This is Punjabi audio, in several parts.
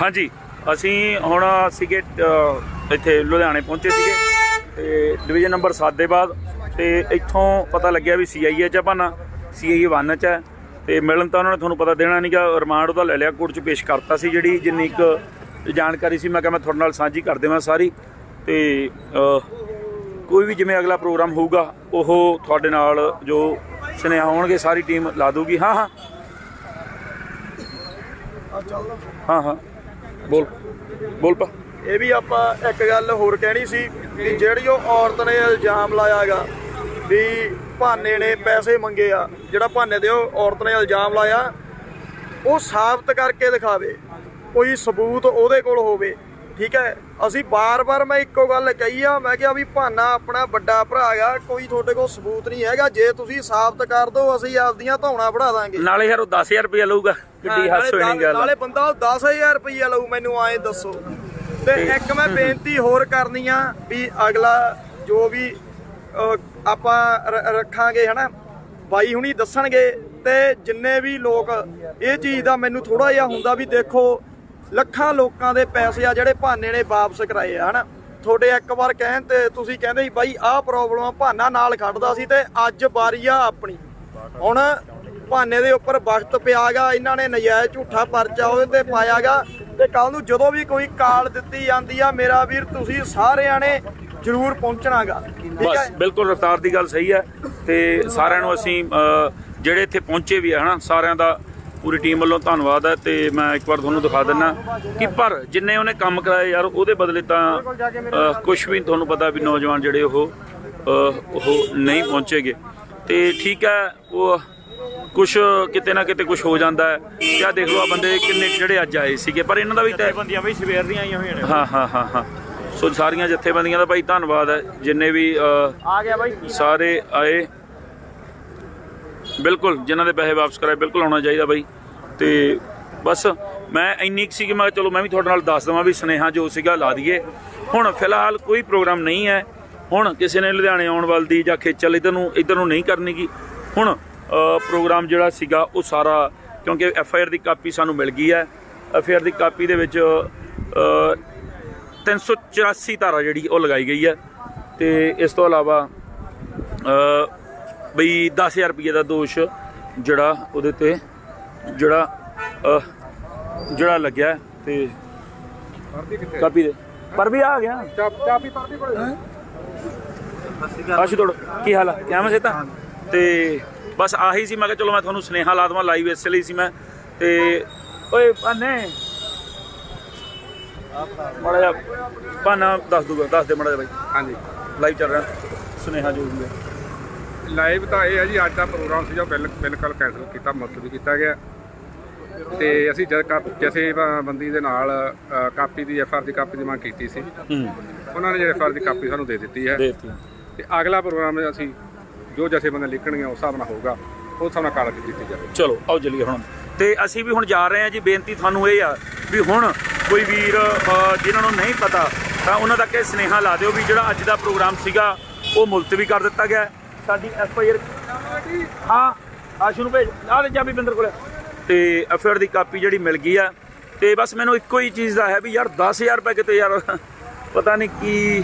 ਹਾਂਜੀ, ਅਸੀਂ ਹੁਣ ਸੀਗੇ ਇੱਥੇ ਲੁਧਿਆਣੇ ਪਹੁੰਚੇ ਸੀਗੇ। ਤੇ ਡਿਵੀਜ਼ਨ ਨੰਬਰ 7 ਦੇ ਬਾਅਦ ਤੇ ਇੱਥੋਂ ਪਤਾ ਲੱਗਿਆ ਵੀ ਸੀਆਈਏ ਚ ਭਾਨਾ ਸੀਆਈਏ 1 ਚ ਹੈ ਤੇ ਮਿਲਣ ਤਾਂ ਉਹਨਾਂ ਨੇ ਤੁਹਾਨੂੰ ਪਤਾ ਦੇਣਾ ਨਹੀਂਗਾ ਰਿਮਾਂਡ ਉਹਦਾ ਲੈ ਲਿਆ, ਕੋਰਟ ਚ ਪੇਸ਼ ਕਰਤਾ ਸੀ ਜਿਹੜੀ ਜਿੰਨੀ ਕੁ ਜਾਣਕਾਰੀ ਸੀ, ਮੈਂ ਕਿਹਾ ਮੈਂ ਤੁਹਾਡੇ ਨਾਲ ਸਾਂਝੀ ਕਰ ਦੇਵਾਂ ਸਾਰੀ। ਤੇ ਕੋਈ ਵੀ ਜਿਵੇਂ ਅਗਲਾ ਪ੍ਰੋਗਰਾਮ ਹੋਊਗਾ, ਉਹ ਤੁਹਾਡੇ ਨਾਲ ਜੋ ਸੁਨੇਹਾ ਹੋਣਗੇ, ਸਾਰੀ ਟੀਮ ਲਾ ਦੂਗੀ। ਹਾਂ ਹਾਂ। ਹਾਂ ਹਾਂ। ਬੋਲ ਬੋਲ ਪਾ। ਇਹ ਵੀ ਆਪਾਂ ਇੱਕ ਗੱਲ ਹੋਰ ਕਹਿਣੀ ਸੀ ਵੀ ਜਿਹੜੀ ਉਹ ਔਰਤ ਨੇ ਇਲਜ਼ਾਮ ਲਾਇਆਗਾ ਵੀ ਭਾਨੇ ਨੇ ਪੈਸੇ ਮੰਗੇ ਆ, ਜਿਹੜਾ ਭਾਨੇ ਦੇ ਉਹ ਔਰਤ ਨੇ ਇਲਜ਼ਾਮ ਲਾਇਆ, ਉਹ ਸਾਬਤ ਕਰਕੇ ਦਿਖਾਵੇ, ਕੋਈ ਸਬੂਤ ਉਹਦੇ ਕੋਲ ਹੋਵੇ। ਠੀਕ ਹੈ? ਅਸੀਂ ਬਾਰ-ਬਾਰ ਮੈਂ ਇੱਕੋ ਗੱਲ ਕਹੀ ਆ ਮੈਂ ਕਿਹਾ ਵੀ ਭਾਨਾ ਆਪਣਾ ਵੱਡਾ ਭਰਾ ਆ ਕੋਈ ਤੁਹਾਡੇ ਕੋਲ ਸਬੂਤ ਨਹੀਂ ਹੈਗਾ ਜੇ ਤੁਸੀਂ ਸਾਬਤ ਕਰ ਦਿਓ ਅਸੀਂ ਆਪਦੀਆਂ ਧੌਣਾ ਵੜਾ ਦਾਂਗੇ। ਨਾਲੇ ਯਾਰ ਉਹ 10000 ਰੁਪਏ ਲਊਗਾ ਕਿੱਡੀ ਹੱਸ ਨਾਲੇ ਹੋਣੀ ਗੱਲ। ਨਾਲੇ ਬੰਦਾ ਉਹ 10000 ਰੁਪਈਆ ਲਊ ਮੈਨੂੰ ਆਏ ਦੱਸੋ। ਤੇ ਇੱਕ ਮੈਂ ਬੇਨਤੀ ਹੋਰ ਕਰਨੀ ਆ ਵੀ ਅਗਲਾ ਜੋ ਵੀ ਆਪਾਂ ਰੱਖਾਂਗੇ ਹਨਾ ਬਾਈ ਹੁਣੀ ਦੱਸਣਗੇ ਤੇ ਜਿੰਨੇ ਵੀ ਲੋਕ ਇਹ ਚੀਜ਼ ਦਾ ਮੈਨੂੰ ਥੋੜਾ ਜਿਹਾ ਹੁੰਦਾ ਵੀ ਦੇਖੋ ਲੱਖਾਂ ਲੋਕਾਂ ਦੇ ਪੈਸੇ ਆ ਜਿਹੜੇ ਭਾਨੇ ਨੇ ਵਾਪਸ ਕਰਾਏ ਆ ਹਨਾ? ਤੁਹਾਡੇ ਇੱਕ ਵਾਰ ਕਹਿਣ ਤੇ ਤੁਸੀਂ ਕਹਿੰਦੇ ਸੀ ਬਾਈ ਆਹ ਪ੍ਰੋਬਲਮ ਆ ਭਾਨਾ ਨਾਲ ਖੜਦਾ ਸੀ ਤੇ ਅੱਜ ਵਾਰੀ ਆ ਆਪਣੀ। ਹੁਣ ਭਾਨੇ ਦੇ ਉੱਪਰ ਵਕਤ ਪਿਆਗਾ ਇਹਨਾਂ ਨੇ ਨਜਾਇਜ਼ ਝੂਠਾ ਪਰਚਾ ਉਹਦੇ ਤੇ ਪਾਇਆਗਾ ਤੇ ਕੱਲ ਨੂੰ ਜਦੋਂ ਵੀ ਕੋਈ ਕਾਲ ਦਿੱਤੀ ਜਾਂਦੀ ਆ ਮੇਰਾ ਵੀਰ ਤੁਸੀਂ ਸਾਰਿਆਂ ਨੇ ਜ਼ਰੂਰ ਪਹੁੰਚਣਾਗਾ। ਬਸ ਹੈ? ਬਿਲਕੁਲ ਰਫਤਾਰ ਦੀ ਗੱਲ ਸਹੀ ਹੈ ਤੇ ਸਾਰਿਆਂ ਨੂੰ ਅਸੀਂ ਜਿਹੜੇ ਇੱਥੇ ਪਹੁੰਚੇ ਵੀ ਆ ਹਨਾ ਸਾਰਿਆਂ ਦਾ ਪੂਰੀ ਟੀਮ ਵੱਲੋਂ ਧੰਨਵਾਦ ਹੈ ਤੇ ਮੈਂ ਇੱਕ ਵਾਰ ਤੁਹਾਨੂੰ ਦਿਖਾ ਦਿੰਨਾ ਕਿ ਪਰ ਜਿੰਨੇ ਉਹਨੇ ਕੰਮ ਕਰਾਏ ਯਾਰ ਉਹਦੇ ਬਦਲੇ ਤਾਂ ਕੁਝ ਵੀ ਤੁਹਾਨੂੰ ਪਤਾ ਵੀ ਨੌਜਵਾਨ ਜਿਹੜੇ ਉਹ ਉਹ ਨਹੀਂ ਪਹੁੰਚੇਗੇ। ਤੇ ਠੀਕ ਹੈ ਉਹ ਕੁਝ ਕਿਤੇ ਨਾ ਕਿਤੇ ਕੁਝ ਹੋ ਜਾਂਦਾ ਹੈ। ਆਹ ਦੇਖ ਲਓ ਆ ਬੰਦੇ ਕਿੰਨੇ ਜਿਹੜੇ ਅੱਜ ਆਏ ਸੀਗੇ ਪਰ ਇਹਨਾਂ ਦਾ ਵੀ ਤੈ ਬੰਦੀਆਂ ਬਈ ਸਵੇਰ ਦੀਆਂ ਆਈਆਂ ਹੋਈਆਂ ਨੇ। ਹਾਂ ਹਾਂ ਹਾਂ ਹਾਂ। ਸੋ ਸਾਰੀਆਂ ਜਥੇਬੰਦੀਆਂ ਦਾ ਭਾਈ ਧੰਨਵਾਦ ਹੈ। ਜਿੰਨੇ ਵੀ ਆ ਗਿਆ ਬਾਈ। ਸਾਰੇ ਆਏ। ਬਿਲਕੁਲ ਜਿਨ੍ਹਾਂ ਦੇ ਪੈਸੇ ਵਾਪਸ ਕਰਾਏ ਬਿਲਕੁਲ ਆਉਣਾ ਚਾਹੀਦਾ ਬਾਈ। ਤੇ ਬਸ ਮੈਂ ਇੰਨੀ ਕੁ ਸੀ ਕਿ ਮੈਂ ਚਲੋ ਮੈਂ ਵੀ ਤੁਹਾਡੇ ਨਾਲ ਦੱਸ ਦਵਾਂ ਵੀ ਸੁਨੇਹਾ ਜੋ ਸੀਗਾ ਲਾ ਦਈਏ। ਹੁਣ ਫਿਲਹਾਲ ਕੋਈ ਪ੍ਰੋਗਰਾਮ ਨਹੀਂ ਹੈ। ਹੁਣ ਕਿਸੇ ਨੇ ਲੁਧਿਆਣੇ ਆਉਣ ਵਾਲ ਦੀ ਜਾਂ ਖੇਚਲ ਇਧਰ ਨੂੰ ਇਧਰ ਨੂੰ ਨਹੀਂ ਕਰਨੀ ਕੀ ਹੁਣ ਪ੍ਰੋਗਰਾਮ ਜਿਹੜਾ ਸੀਗਾ ਉਹ ਸਾਰਾ ਕਿਉਂਕਿ ਐਫ ਆਈ ਆਰ ਦੀ ਕਾਪੀ ਸਾਨੂੰ ਮਿਲ ਗਈ ਹੈ। ਐਫ ਆਈ ਆਰ ਦੀ ਕਾਪੀ ਦੇ ਵਿੱਚ ਅ, 384 ਧਾਰਾ ਜਿਹੜੀ ਉਹ ਲਗਾਈ ਗਈ ਹੈ। ਤੇ ਇਸ ਤੋਂ ਇਲਾਵਾ ਬਈ 10000 ਰੁਪਏ ਦਾ ਦੋਸ਼ ਜਿਹੜਾ ਉਹਦੇ ਤੇ ਜਿਹੜਾ ਜਿਹੜਾ ਲੱਗਿਆ ਹੈ ਤੇ ਕਾਪੀ ਦੇ। ਪਰ ਵੀ ਆ ਗਿਆ। ਚਾਪੀ ਪਰਦੀ ਕੋਲ। ਆਸ਼ੂ ਤੋੜ ਕੀ ਹਾਲ ਆ? ਕਿਵੇਂ ਸੇ ਤਾਂ ਤੇ ਬਸ ਆਹੀ ਸੀ ਮੈਂ ਕਿਹਾ ਚਲੋ ਮੈਂ ਤੁਹਾਨੂੰ ਸੁਨੇਹਾ ਲਾ ਦਵਾਂ ਲਾਈਵ ਇਸ ਲਈ ਸੀ ਮੈਂ। ਤੇ ਓਏ ਪਾਨੇ ਮੜਾ ਜਾ ਪਾਨਾ ਦੱਸ ਦੂਗਾ ਦੱਸ ਦੇ ਮੜਾ ਜਾ ਬਾਈ। ਹਾਂਜੀ। ਲਾਈਵ ਚੱਲ ਰਿਹਾ। ਸੁਨੇਹਾ ਜੋ ਵੀ ਹੈ। ਲਾਈਵ ਤਾਂ ਇਹ ਹੈ ਜੀ ਅੱਜ ਦਾ ਪ੍ਰੋਗਰਾਮ ਸੀ ਜੋ ਬਿਲ- ਬਿਲਕੁਲ ਕੈਂਸਲ ਕੀਤਾ ਮੁਲਤਵੀ ਕੀਤਾ ਗਿਆ। ਤੇ ਅਸੀਂ ਜਦ ਕਾ- ਬ- ਬੰਦੀ ਦੇ ਨਾਲ ਕਾਪੀ ਦੀ ਐਫ ਆਰ ਦੀ ਕਾਪੀ ਦੀ ਮੰਗ ਕੀਤੀ ਸੀ। ਉਹਨਾਂ ਨੇ ਜਿਹੜੀ ਐਫ ਆਰ ਦੀ ਕਾਪੀ ਸਾਨੂੰ ਦੇ ਦਿੱਤੀ ਹੈ। ਤੇ ਅਗਲਾ ਪ੍ਰੋਗਰਾਮ ਅਸੀਂ ਜੋ ਜਥੇਬੰਦੀਆਂ ਲਿਖਣਗੀਆਂ ਉਸ ਹਿਸਾਬ ਨਾਲ ਹੋਊਗਾ। ਉਸ ਹਿਸਾਬ ਨਾਲ ਕਾਰਵਾਈ ਕੀਤੀ ਜਾਵੇ। ਚਲੋ ਆਓ ਚੱਲੀਏ ਹੁਣ। ਤੇ ਅਸੀਂ ਵੀ ਹੁਣ ਜਾ ਰਹੇ ਹਾਂ ਜੀ ਬੇਨਤੀ ਤੁਹਾਨੂੰ ਇਹ ਆ ਵੀ ਹੁਣ ਕੋਈ ਵੀਰ ਜਿਨ੍ਹਾਂ ਨੂੰ ਨਹੀਂ ਪਤਾ ਤਾਂ ਉਹਨਾਂ ਤੱਕ ਇਹ ਸੁਨੇਹਾ ਲਾ ਦਿਓ ਵੀ ਜਿਹੜਾ ਅੱਜ ਦਾ ਪ੍ਰੋਗਰਾਮ ਸੀਗਾ ਉਹ ਮੁਲਤਵੀ ਕਰ ਦਿੱਤਾ ਗਿਆ। ਸਾਡੀ ਐਫ ਆਈ ਆਰ ਹਾਂ ਆਸ਼ੂ ਨੂੰ ਭੇਜ ਆ ਲੈ ਚਾਬੀ ਬਿੰਦਰ ਕੋਲੇ। ਤੇ ਐਫ ਆਈ ਆਰ ਦੀ ਕਾਪੀ ਜਿਹੜੀ ਮਿਲ ਗਈ ਆ ਤੇ ਬਸ ਮੈਨੂੰ ਇੱਕੋ ਹੀ ਚੀਜ਼ ਦਾ ਹੈ ਵੀ ਯਾਰ 10000 ਰੁਪਏ ਕਿਤੇ ਯਾਰ ਪਤਾ ਨਹੀਂ ਕੀ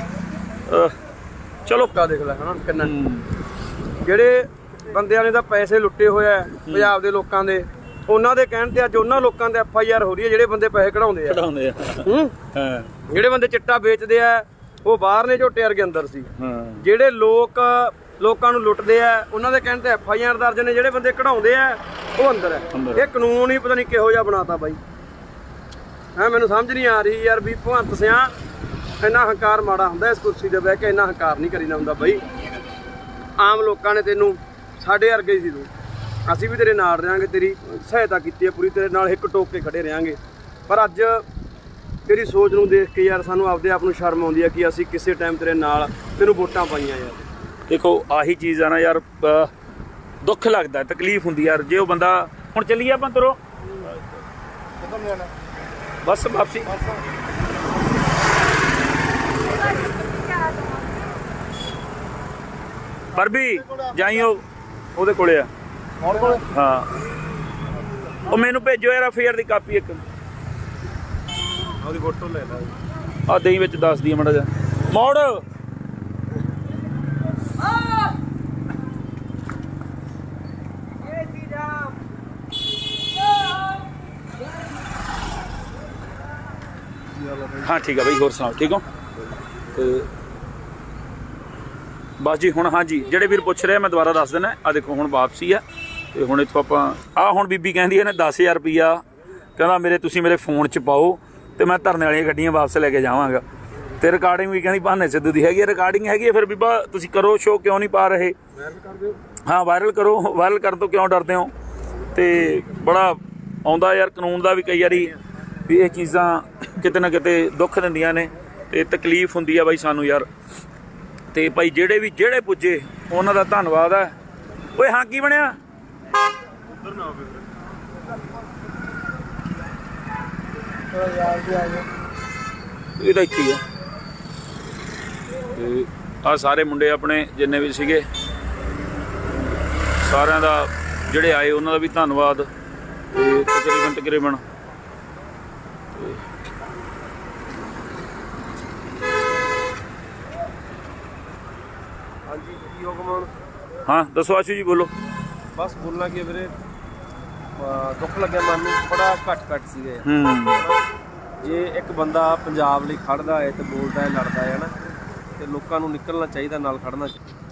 ਚਲੋ। ਕਾ ਦੇਖ ਲੈ ਹਨਾ ਕਿੰਨਾ। ਜਿਹੜੇ ਬੰਦਿਆਂ ਨੇ ਤਾਂ ਪੈਸੇ ਲੁੱਟੇ ਹੋਇਆ ਪੰਜਾਬ ਦੇ ਲੋਕਾਂ ਦੇ ਉਹਨਾਂ ਦੇ ਕਹਿਣ ਤੇ ਅੱਜ ਉਹਨਾਂ ਲੋਕਾਂ ਦੇ ਐਫ ਆਈ ਆਰ ਹੋ ਰਹੀ ਹੈ ਜਿਹੜੇ ਬੰਦੇ ਪੈਸੇ ਕਢਾਉਂਦੇ ਆ। ਕਢਾਉਂਦੇ ਆ। ਹੂੰ। ਜਿਹੜੇ ਬੰਦੇ ਚਿੱਟਾ ਵੇਚਦੇ ਆ ਉਹ ਬਾਹਰ ਨੇ ਝੋਟੇ ਵਰਗੇ ਅੰਦਰ ਸੀ। ਹਾਂ। ਜਿਹੜੇ ਲੋਕ ਲੋਕਾਂ ਨੂੰ ਲੁੱਟਦੇ ਆ ਉਹਨਾਂ ਦੇ ਕਹਿਣ ਤੇ ਐਫ ਆਈ ਆਰ ਦਰਜ ਨੇ ਜਿਹੜੇ ਬੰਦੇ ਕਢਾਉਂਦੇ ਆ ਉਹ ਅੰਦਰ ਹੈ। ਇਹ ਕਾਨੂੰਨ ਹੀ ਪਤਾ ਨਹੀਂ ਕਿਹੋ ਜਿਹਾ ਬਣਾਤਾ ਬਾਈ। ਹਾਂ ਮੈਨੂੰ ਸਮਝ ਨਹੀਂ ਆ ਰਹੀ ਯਾਰ ਵੀ ਭਗਵੰਤ ਸਿਆ ਇੰਨਾ ਹੰਕਾਰ ਮਾੜਾ ਹੁੰਦਾ ਇਸ ਕੁਰਸੀ ਤੇ ਬਹਿ ਕੇ ਇੰਨਾ ਹੰਕਾਰ ਨਹੀਂ ਕਰੀਦਾ ਹੁੰਦਾ ਬਾਈ। ਆਮ ਲੋਕਾਂ ਨੇ ਤੈਨੂੰ ਸਾਡੇ ਵਰਗੇ ਹੀ ਸੀ ਤੂੰ। ਅਸੀਂ ਵੀ ਤੇਰੇ ਨਾਲ ਰਹਾਂਗੇ ਤੇਰੀ ਸਹਾਇਤਾ ਕੀਤੀ ਹੈ ਪੂਰੀ ਤੇਰੇ ਨਾਲ ਇੱਕ ਟੋਕ ਕੇ ਖੜੇ ਰਹਾਂਗੇ। ਪਰ ਅੱਜ ਤੇਰੀ ਸੋਚ ਨੂੰ ਦੇਖ ਕੇ ਯਾਰ ਸਾਨੂੰ ਆਪਦੇ ਆਪ ਨੂੰ ਸ਼ਰਮ ਆਉਂਦੀ ਹੈ ਕਿ ਅਸੀਂ ਕਿਸੇ ਟਾਈਮ ਤੇਰੇ ਨਾਲ ਤੈਨੂੰ ਵੋਟਾਂ ਪਾਈਆਂ ਯਾਰ। ਦੇਖੋ ਆਹੀ ਚੀਜ਼ ਆ ਨਾ ਯਾਰ ਦੁੱਖ ਲੱਗਦਾ ਤਕਲੀਫ ਹੁੰਦੀ ਯਾਰ ਜੇ ਉਹ ਬੰਦਾ ਹੁਣ ਚੱਲੀਏ ਆਪਾਂ ਤੁਰੋ ਬਸ ਵਾਪਸੀ। ਪਰ ਵੀ ਜਾਈਓ ਉਹਦੇ ਕੋਲੇ ਆ। ਹੁਣ ਕੋਲ? ਹਾਂ। ਉਹ ਮੈਨੂੰ ਭੇਜੋ ਯਾਰ ਅਫੇਅਰ ਦੀ ਕਾਪੀ ਇੱਕ। ਉਹਦੀ ਫੋਟੋ ਲੈ ਲੈ। ਆ ਦਹੀਂ ਵਿੱਚ ਦੱਸ ਦੀ ਮੜਾ ਜਾ ਮੋੜ। ਹਾਂ ਠੀਕ ਆ ਬਈ ਹੋਰ ਸੁਣਾਓ ਠੀਕ ਹੋ? ਤੇ ਬਸ ਜੀ ਹੁਣ ਹਾਂਜੀ ਜਿਹੜੇ ਵੀਰ ਪੁੱਛ ਰਹੇ ਮੈਂ ਦੁਬਾਰਾ ਦੱਸ ਦਿੰਦਾ ਆ ਦੇਖੋ ਹੁਣ ਵਾਪਸੀ ਆ ਤੇ ਹੁਣ ਇੱਥੋਂ ਆਪਾਂ ਆ ਹੁਣ ਬੀਬੀ ਕਹਿੰਦੀ ਇਹਨੇ 10000 ਰੁਪਿਆ ਕਹਿੰਦਾ ਮੇਰੇ ਤੁਸੀਂ ਮੇਰੇ ਫੋਨ 'ਚ ਪਾਓ ਤੇ ਮੈਂ ਧਰਨੇ ਵਾਲੀਆਂ ਗੱਡੀਆਂ ਵਾਪਸ ਲੈ ਕੇ ਜਾਵਾਂਗਾ। ਤੇ ਰਿਕਾਰਡਿੰਗ ਵੀ ਕਹਿੰਦੀ ਬਹਾਨੇ ਸਿੱਧੂ ਦੀ ਹੈਗੀ ਰਿਕਾਰਡਿੰਗ ਹੈਗੀ ਹੈ ਫਿਰ ਬੀਬਾ ਤੁਸੀਂ ਕਰੋ ਸ਼ੋ ਕਿਉਂ ਨਹੀਂ ਪਾ ਰਹੇ? ਹਾਂ ਵਾਇਰਲ ਕਰੋ ਵਾਇਰਲ ਕਰਨ ਤੋਂ ਕਿਉਂ ਡਰਦੇ ਹੋ? ਤੇ ਬੜਾ ਆਉਂਦਾ ਯਾਰ ਕਾਨੂੰਨ ਦਾ ਵੀ ਕਈ ਵਾਰੀ ਵੀ ਇਹ ਚੀਜ਼ਾਂ ਕਿਤੇ ਨਾ ਕਿਤੇ ਦੁੱਖ ਦਿੰਦੀਆਂ ਨੇ ਤੇ ਤਕਲੀਫ ਹੁੰਦੀ ਆ ਬਾਈ ਸਾਨੂੰ ਯਾਰ। ਤੇ ਭਾਈ ਜਿਹੜੇ ਵੀ ਜਿਹੜੇ ਪੁੱਜੇ, ਉਹਨਾਂ ਦਾ ਧੰਨਵਾਦ ਹੈ ਓਏ ਹਾਂ, ਕੀ ਬਣਿਆ? ਇਹ ਤਾਂ ਇੱਥੇ ਹੀ ਆ। ਤੇ ਆ ਸਾਰੇ ਮੁੰਡੇ ਆਪਣੇ ਜਿੰਨੇ ਵੀ ਸੀਗੇ, ਸਾਰਿਆਂ ਦਾ ਜਿਹੜੇ ਆਏ, ਉਹਨਾਂ ਦਾ ਵੀ ਧੰਨਵਾਦ। ਤੇ ਤਕਰੀਬਨ ਤਕਰੀਬਨ ਹਾਂਜੀ ਕੀ ਹੁਕਮ ਹੁਣ ਹਾਂ ਦੱਸੋ ਆਸ਼ੂ ਜੀ ਬੋਲੋ। ਬਸ ਬੋਲਣਾ ਕੀ ਹੈ ਵੀਰੇ? ਅਹ ਦੁੱਖ ਲੱਗਿਆ ਮਨ ਨੂੰ ਬੜਾ ਘੱਟ ਘੱਟ ਸੀਗੇ ਹੂੰ। ਜੇ ਇੱਕ ਬੰਦਾ ਪੰਜਾਬ ਲਈ ਖੜਦਾ ਹੈ ਤੇ ਬੋਲਦਾ ਹੈ ਲੜਦਾ ਹੈ ਨਾ ਤੇ ਲੋਕਾਂ ਨੂੰ ਨਿਕਲਣਾ ਚਾਹੀਦਾ ਨਾਲ ਖੜਨਾ ਚਾਹੀਦਾ।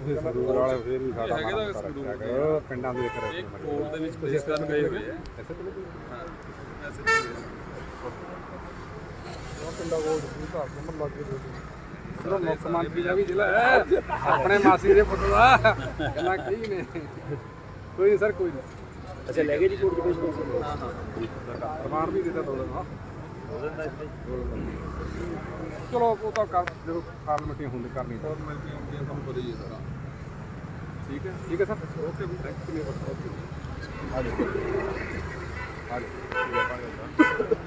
ਸਰੂਰ ਵਾਲੇ ਫੇਰ ਵੀ ਸਾਡਾ ਮਾੜਾ ਫ਼ਰਕ ਹੈਗਾ ਪਿੰਡਾਂ ਦੇ ਵਿੱਚ ਕੋਲ ਦੇ ਵਿੱਚ ਪੁਲਿਸ ਕਰਨ ਗਏ ਹੋਏ ਆ। ਚਲੋ ਮੁੱਖ ਮੰਤਰੀ ਦਾ ਵੀ ਜ਼ਿਲ੍ਹਾ ਹੈ। ਆਪਣੇ ਮਾਸੀ ਦੇ ਪੁੱਤ ਦਾ। ਕਹਿੰਦਾ ਕਈ ਨੇ। ਕੋਈ ਨਹੀਂ ਸਰ ਕੋਈ ਨਹੀਂ ਅੱਛਾ ਲੈ ਗਏ ਜੀ ਕੋਰਟ ਦੇ ਵਿੱਚ? ਪ੍ਰਮਾਣ ਵੀ ਦਿੱਤਾ ਦੋ ਦਿਨ ਚਲੋ ਉਹ ਤਾਂ ਕਰ ਜਦੋਂ ਫਾਰਮੈਲਿਟੀ ਹੁੰਦੀ ਕਰਨੀ ਤਾਂ। ਫਾਰਮੈਲਿਟੀ ਹੁੰਦੀ ਤੁਹਾਨੂੰ ਪਤਾ ਹੀ ਹੈ ਸਾਰਾ। ਠੀਕ ਹੈ? ਠੀਕ ਹੈ ਸਰ। ਓਕੇ ਵੀ ਥੈਂਕ ਯੂ ਆ ਜਾਓ। ਆ ਜਾਓ।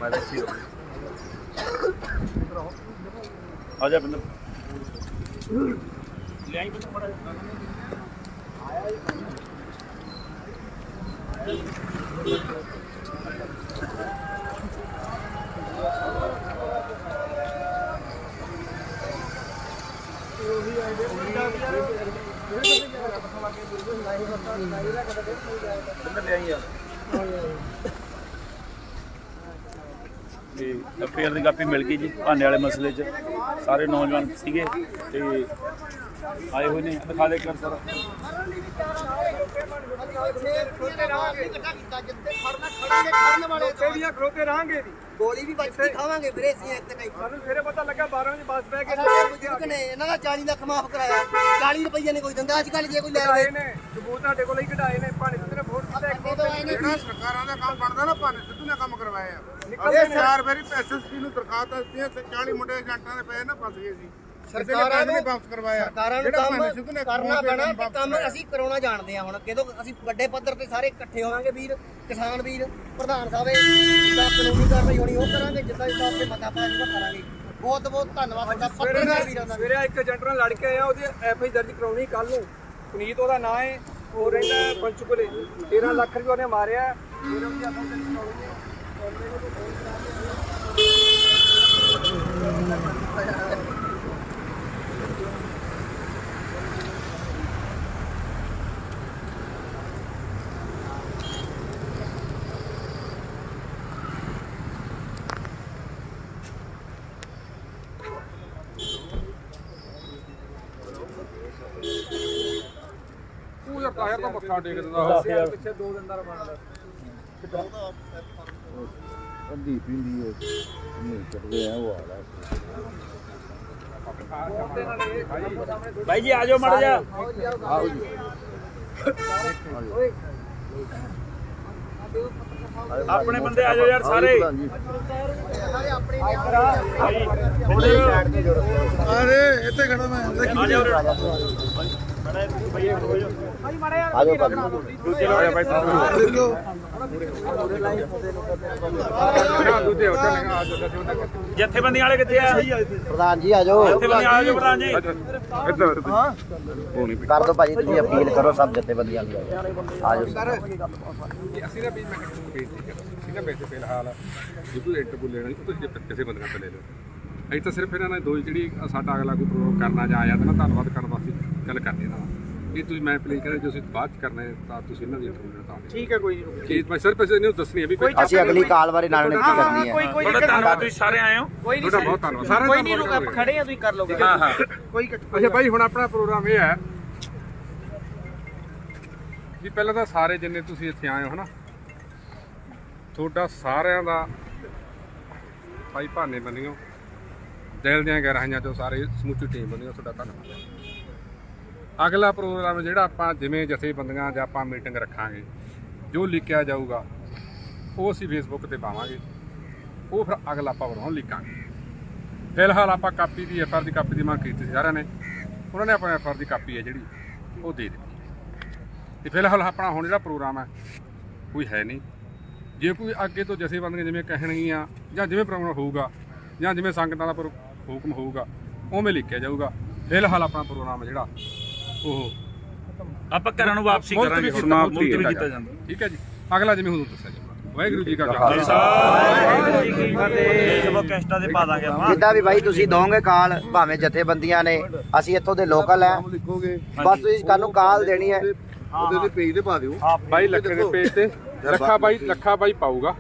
ਮੈਂ ਦੇਖੀ ਆ ਜਾ ਬਿੰਦਰ। ਲੈ ਆਈ ਬਿੰਦਰ ਮੜਾ ਬਿੰਦਰ ਲੈ ਆਈ ਆ। ਤੇ ਅਫੇਅਰ ਦੀ ਕਾਪੀ ਮਿਲ ਗਈ ਜੀ ਭਾਨੇ ਵਾਲੇ ਮਸਲੇ 'ਚ। ਸਾਰੇ ਨੌਜਵਾਨ ਸੀਗੇ ਤੇ ਆਏ ਹੋਏ ਨੇ ਦਿਖਾ ਦੇ ਕਰ ਸਰ ਕਿਹੜੀਆਂ ਖਲੋਤੇ ਰਹਾਂਗੇ ਦੀ ਗੋਲੀ ਵੀ ਵੱਜਦੀ ਖਾਵਾਂਗੇ ਵੀਰੇ ਅਸੀਂ ਇੱਕ ਨਹੀਂ ਸਾਨੂੰ ਸਵੇਰੇ ਪਤਾ ਲੱਗਾ 12 ਵਜੇ ਬੱਸ ਬਹਿ ਕੇ ਸਾਡੇ ਬਜ਼ੁਰਗ ਨੇ ਇਹਨਾਂ ਦਾ 40 ਲੱਖ ਮਾਫ ਕਰਾਇਆ? 40 ਰੁਪਏ ਨੇ ਕੋਈ ਦਿੰਦਾ ਅੱਜ ਕੱਲ ਜੇ ਕੋਈ ਲੈ ਲਵੇ ਨੇ ਸਬੂਤ ਤੁਹਾਡੇ ਕੋਲ ਹੀ ਕਢਾਏ ਨੇ ਭਾਣੇ ਜਿਹੜਾ ਸਰਕਾਰਾਂ ਦਾ ਕੰਮ ਬਣਦਾ ਨਾ ਭਾਨੇ ਸਿੱਧੂ ਨੇ ਕੰਮ ਕਰਵਾਇਆ। ਨਿਕਲਦੇ ਅਸੀਂ ਚਾਰ ਵਾਰੀ ਐਸਐਸਪੀ ਨੂੰ ਦਰਖਾਸਤ ਦਿੱਤੀਆਂ ਤੇ 40 ਮੁੰਡੇ ਏਜੰਟਾਂ ਦੇ ਪਏ ਨਾ ਫਸ ਗਏ ਸੀ। ਸਰਕਾਰਾਂ ਨੂੰ ਨੇ ਵਾਪਸ ਕਰਵਾਇਆ। ਸਰਕਾਰਾਂ ਨੂੰ ਜਿਹੜਾ ਕੰਮ ਭਾਨੇ ਸਿੱਧੂ ਨੇ ਕਰਨਾ ਖੂਨ ਦੇ ਪੈਣਾ ਨਾਲ ਤੇ ਵਾਪਸ ਕੰਮ ਕਰਾਇਆ। ਅਸੀਂ ਕਰਾਉਣਾ ਜਾਣਦੇ ਆ ਹੁਣ। ਕਿਦੋਂ ਅਸੀਂ ਵੱਡੇ ਪੱਧਰ ਤੇ ਸਾਰੇ ਇਕੱਠੇ ਹੋਵਾਂਗੇ ਵੀਰ ਕਿਸਾਨ ਵੀਰ ਪ੍ਰਧਾਨ ਸਾਹਿਬ ਜਿੱਦਾਂ ਕਾਨੂੰਨੀ ਕਾਰਵਾਈ ਹੋਣੀ ਉਹ ਕਰਾਂਗੇ ਜਿੱਦਾਂ ਜਿੱਦਾਂ ਆਪਣੇ ਮਤਾ ਪਾਸ ਉਹ ਕਰਾਂਗੇ। ਬਹੁਤ ਬਹੁਤ ਧੰਨਵਾਦ ਤੁਹਾਡਾ ਪੱਤਰਕਾਰ ਵੀਰਾਂ ਦਾ। ਸਵੇਰੇ ਇੱਕ ਏਜੰਟ ਨਾਲ ਲੜ ਕੇ ਆਇਆ ਉਹਦੀ ਐਫ ਆਈ ਦਰਜ ਕਰਾਉਣੀ ਕੱਲ ਨੂੰ। ਪੁਨੀਤ ਉਹਦਾ ਨਾਂ ਹੈ ਉਹ ਰਹਿੰਦਾ ਪੰਚਕੁਲੇ। 13 ਲੱਖ ਰੁਪਏ ਉਹਨੇ ਮਾਰਿਆ। ਫਿਰ ਉਹਦੀ ਐਫ ਆਈ ਦਰਜ ਕਰਾਉਣੀ ਹੈ ਤੂੰ ਯਾਰ ਤਾਹਿਰ ਦਾ ਮੱਥਾ ਟੇਕ ਦਿੰਦਾ ਪਿੱਛੇ ਦੋ ਦਿਨ ਦਾ ਰਮਾਨ ਭਾਈ ਜੀ ਆ ਜਾਓ ਮੜ ਜਾ। ਆਪਣੇ ਬੰਦੇ ਆ ਜਾਓ ਯਾਰ ਸਾਰੇ। ਅਰੇ ਇੱਥੇ ਖੜਾ ਮੈਂ। ਆ ਜਾਓ। ਆਜੋ ਦੂਜੇ ਉੱਤੇ ਆ ਜਾਓ ਜਥੇਬੰਦੀਆਂ ਵਾਲੇ ਕਿੱਥੇ ਆ ਪ੍ਰਧਾਨ ਜੀ ਆਜੋ ਜਥੇਬੰਦੀਆਂ ਆ ਜਾਓ ਪ੍ਰਧਾਨ ਜੀ ਇੱਧਰ ਕਰ ਦੋ ਭਾਜੀ ਤੁਸੀਂ ਅਪੀਲ ਕਰੋ ਸਭ ਜਥੇਬੰਦੀਆਂ ਦੀ ਆਜੋ ਅਸੀਂ ਨਾ ਵੀ ਮੈਂ ਬੇਨਤੀ ਕਰਾਂ ਅਸੀਂ ਨਾ ਵੈਸੇ ਫਿਲਹਾਲ ਜੇ ਕੋਈ ਇੰਟਰਵਿਊ ਲੈਣਾ ਤੁਸੀਂ ਕਿਸੇ ਬੰਦੇ ਨਾਲ ਲੈ ਲਓ ਅਸੀਂ ਤਾਂ ਸਿਰਫ ਇਹਨਾਂ ਨੇ ਦੋ ਜਿਹੜੀ ਸਾਡਾ ਅਗਲਾ ਕੋਈ ਪ੍ਰੋਗਰਾਮ ਕਰਨਾ ਜਾਂ ਆਇਆ ਤਾਂ ਧੰਨਵਾਦ ਕਰਨ ਵਾਸਤੇ ਗੱਲ ਕਰਨੀ ਇਹਨਾਂ ਨਾਲ ਇਹ ਤੁਸੀਂ ਮੈਂ ਪਲੇ ਕਰਾਂ ਜੇ ਤੁਸੀਂ ਬਾਅਦ ਚ ਕਰਨਾ ਹੈ ਤਾਂ ਤੁਸੀਂ ਇਹਨਾਂ ਦੀ ਇੰਟਰਵਿਊ ਲੈਣਾ ਤਾਂ ਠੀਕ ਹੈ ਕੋਈ ਨਹੀਂ ਇਹ ਮੈਂ ਸਿਰਫ ਇਹਨਾਂ ਨੂੰ ਦੱਸਣੀ ਹੈ ਵੀ ਕੋਈ ਅਸੀਂ ਅਗਲੀ ਕਾਲ ਬਾਰੇ ਨਾਲ ਕੀ ਕਰਨੀ ਹੈ। ਤੁਹਾਡਾ ਧੰਨਵਾਦ ਤੁਸੀਂ ਸਾਰੇ ਆਏ ਹੋ। ਕੋਈ ਨਹੀਂ ਤੁਹਾਡਾ ਬਹੁਤ ਧੰਨਵਾਦ। ਸਾਰਿਆਂ ਦਾ ਕੋਈ ਨਹੀਂ ਆਪਾਂ ਖੜੇ ਆ ਤੁਸੀਂ ਕਰ ਲਓਗੇ ਹਾਂ ਹਾਂ। ਕੋਈ ਅੱਛਾ ਭਾਈ ਹੁਣ ਆਪਣਾ ਪ੍ਰੋਗਰਾਮ ਇਹ ਹੈ ਵੀ ਪਹਿਲਾਂ ਤਾਂ ਸਾਰੇ ਜਿੰਨੇ ਤੁਸੀਂ ਇੱਥੇ ਆਏ ਹੋ ਹਨਾ? ਤੁਹਾਡਾ ਸਾਰਿਆਂ ਦਾ ਭਾਈ ਭਾਨੇ ਬੰਨਿਓ। ਦਿਲ ਦੀਆਂ ਗਹਿਰਾਈਆਂ ਚੋਂ ਸਾਰੇ ਸਮੁੱਚੀ ਟੀਮ ਬੰਨਿਓ ਤੁਹਾਡਾ ਧੰਨਵਾਦ। ਅਗਲਾ ਪ੍ਰੋਗਰਾਮ ਜਿਹੜਾ ਆਪਾਂ ਜਿਵੇਂ ਜਥੇਬੰਦੀਆਂ ਜਾਂ ਆਪਾਂ ਮੀਟਿੰਗ ਰੱਖਾਂਗੇ, ਜੋ ਲਿਖਿਆ ਜਾਊਗਾ, ਉਹ ਅਸੀਂ ਫੇਸਬੁੱਕ ਤੇ ਪਾਵਾਂਗੇ। ਉਹ ਫਿਰ ਅਗਲਾ ਆਪਾਂ ਬਣਾਉਣ ਲਿਖਾਂਗੇ। ਫਿਲਹਾਲ ਆਪਾਂ ਕਾਪੀ ਦੀ ਐਫਆਰ ਦੀ ਕਾਪੀ ਦੀ ਮੰਗ ਕੀਤੀ ਸੀ ਸਾਰਿਆਂ ਨੇ। ਉਹਨਾਂ ਨੇ ਆਪਣੀ ਐਫਆਰ ਦੀ ਕਾਪੀ ਹੈ ਜਿਹੜੀ, ਉਹ ਦੇ ਦਿੱਤੀ। ਤੇ ਫਿਲਹਾਲ ਆਪਣਾ ਹੁਣ ਜਿਹੜਾ ਪ੍ਰੋਗਰਾਮ ਹੈ, ਕੋਈ ਹੈ ਨਹੀਂ। ਜੇ ਕੋਈ ਅੱਗੇ ਤੋਂ ਜਥੇਬੰਦੀਆਂ ਜਿਵੇਂ ਕਹਿਣਗੀਆਂ, ਜਾਂ ਜਿਵੇਂ ਪ੍ਰੋਗਰਾਮ ਹੋਊਗਾ, ਜਾਂ ਜਿਵੇਂ ਸੰਗਤਾਂ ਦਾ ਪਰ- ਹੁਕਮ ਹੋਊਗਾ, ਉਵੇਂ ਲਿਖਿਆ ਜਾਊਗਾ। ਫਿਲਹਾਲ ਆਪਣਾ ਪ੍ਰੋਗਰਾਮ ਜਿਹੜਾ ਉਹ ਆਪਾਂ ਘਰਾਂ ਨੂੰ ਵਾਪਸੀ ਕਰਾਂਗੇ ਸਮਾਪਤ ਮੁਲਤਵੀ ਕੀਤਾ ਜਾਂਦਾ। ਠੀਕ ਹੈ ਜੀ। ਅਗਲਾ ਜਿਵੇਂ ਹੁਣ ਦੱਸਿਆ ਜਾਊਗਾ ਵਾਹਿਗੁਰੂ ਜੀ ਕਾ ਖਾਲਸਾ। ਜਿੱਦਾਂ ਵੀ ਬਾਈ ਤੁਸੀਂ ਦੋਗੇ ਕਾਲ ਭਾਵੇਂ ਜਥੇਬੰਦੀਆਂ ਨੇ ਅਸੀਂ ਇੱਥੋਂ ਦੇ ਲੋਕਲ ਹੈ ਬਸ ਤੁਸੀਂ ਕੱਲ ਕਾਲ ਦੇਣੀ ਹੈ ਉਹਦੇ ਤੇ ਪੇਜ ਤੇ ਪਾ ਦਿਓ। ਬਾਈ ਲੱਖੇ ਦੇ ਪੇਜ ਤੇ। ਲੱਖਾ ਬਾਈ ਲੱਖਾ ਬਾਈ ਪਾਊਗਾ।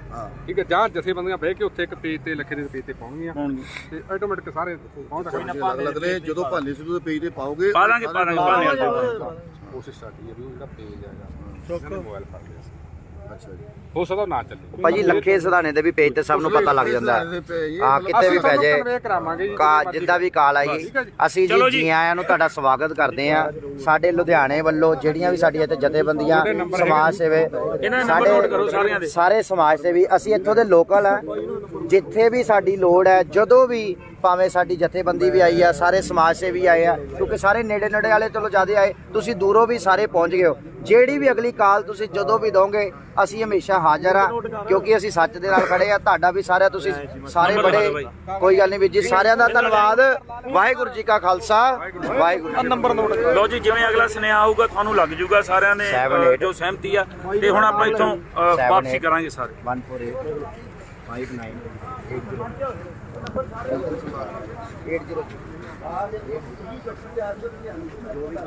ਠੀਕ ਹੈ ਜਾਂ ਜਥੇਬੰਦੀਆਂ ਬਹਿ ਕੇ ਉੱਥੇ ਇੱਕ ਪੇਜ ਤੇ ਲੱਖੇ ਦੇ ਪੇਜ ਤੇ ਪਾਉਣਗੀਆਂ। ਤੇ ਆਟੋਮੈਟਿਕ ਸਾਰੇ ਪਹੁੰਚ ਜਾਣਗੇ। ਨੇ ਜਦੋਂ ਭਾਲੇ ਸਿੱਧੂ ਦੇ ਪੇਜ ਤੇ ਪਾਓਗੇ ਪਾ ਦਾਂਗੇ ਪਾ ਦਾਂਗੇ ਕੋਸ਼ਿਸ਼ ਸਾਡੀ ਹੈ ਵੀ ਉਹ ਜਿਹੜਾ ਪੇਜ ਹੈਗਾ ਮੋਬਾਈਲ ਫੜ ਲਿਆ। ਅੱਛਾ ਜੀ। ਹੋ ਸਕਦਾ ਨਾ ਚੱਲੇ। ਭਾਜੀ ਲੱਖੇ ਸਦਾਨੇ ਦੇ ਵੀ ਪੇਜ ਤੇ ਸਭ ਨੂੰ ਪਤਾ ਲੱਗ ਜਾਂਦਾ। ਹਾਂ ਕਿਤੇ ਵੀ ਪੈ ਜੇ। ਕਾ ਜਿੱਦਾਂ ਵੀ ਕਾਲ ਆਈ ਅਸੀਂ ਜੀ ਜੀ। ਆਇਆਂ ਨੂੰ ਤੁਹਾਡਾ ਸਵਾਗਤ ਕਰਦੇ ਆ ਸਾਡੇ ਲੁਧਿਆਣੇ ਵੱਲੋਂ ਜਿਹੜੀਆਂ ਵੀ ਸਾਡੀਆਂ ਇੱਥੇ ਜਥੇਬੰਦੀਆਂ ਸਮਾਜ ਸੇਵੇ ਦੇ। ਸਾਰੇ ਸਮਾਜ ਸੇਵੀ ਅਸੀਂ ਇੱਥੋਂ ਦੇ ਲੋਕਲ ਆ ਜਿੱਥੇ ਵੀ ਸਾਡੀ ਲੋੜ ਹੈ ਜਦੋਂ ਵੀ ਭਾਵੇਂ ਸਾਡੀ ਜਥੇਬੰਦੀ ਵੀ ਆਈ ਆ ਸਾਰੇ ਸਮਾਜ ਸੇਵੀ ਆਏ ਆ ਕਿਉਂਕਿ ਸਾਰੇ ਨੇੜੇ ਨੇੜੇ ਵਾਲੇ ਚਲੋ ਜਿਆਦੇ ਆਏ ਤੁਸੀਂ ਦੂਰੋਂ ਵੀ ਸਾਰੇ ਪਹੁੰਚ ਗਏ ਹੋ। ਜਿਹੜੀ ਵੀ ਅਗਲੀ ਕਾਲ ਤੁਸੀਂ ਜਦੋਂ ਵੀ ਦੋਗੇ ਅਸੀਂ ਹਮੇਸ਼ਾ ਹਾਜ਼ਰ ਆ ਕਿਉਂਕਿ ਅਸੀਂ ਸੱਚ ਦੇ ਨਾਲ ਖੜੇ ਆ। ਤੁਹਾਡਾ ਵੀ ਸਾਰਿਆਂ ਤੁਸੀਂ ਸਾਰੇ ਬੜੇ ਕੋਈ ਗੱਲ ਨਹੀਂ ਵੀਰ ਜੀ ਸਾਰਿਆਂ ਦਾ ਧੰਨਵਾਦ। ਵਾਹਿਗੁਰੂ ਜੀ ਕਾ ਖਾਲਸਾ ਵਾਹਿਗੁਰੂ ਨੰਬਰ ਨੋਟ ਲੋ ਜੀ ਜਿਵੇਂ ਅਗਲਾ ਸੁਨੇਹਾ ਆਊਗਾ ਤੁਹਾਨੂੰ ਲੱਗ ਜੂਗਾ ਸਾਰਿਆਂ ਨੇ. ਜੋ ਸਹਿਮਤੀ ਆ ਤੇ ਹੁਣ ਆਪਾਂ ਇੱਥੋਂ ਵਾਪਸੀ. ਕਰਾਂਗੇ ਸਾਰੇ। 148 59 80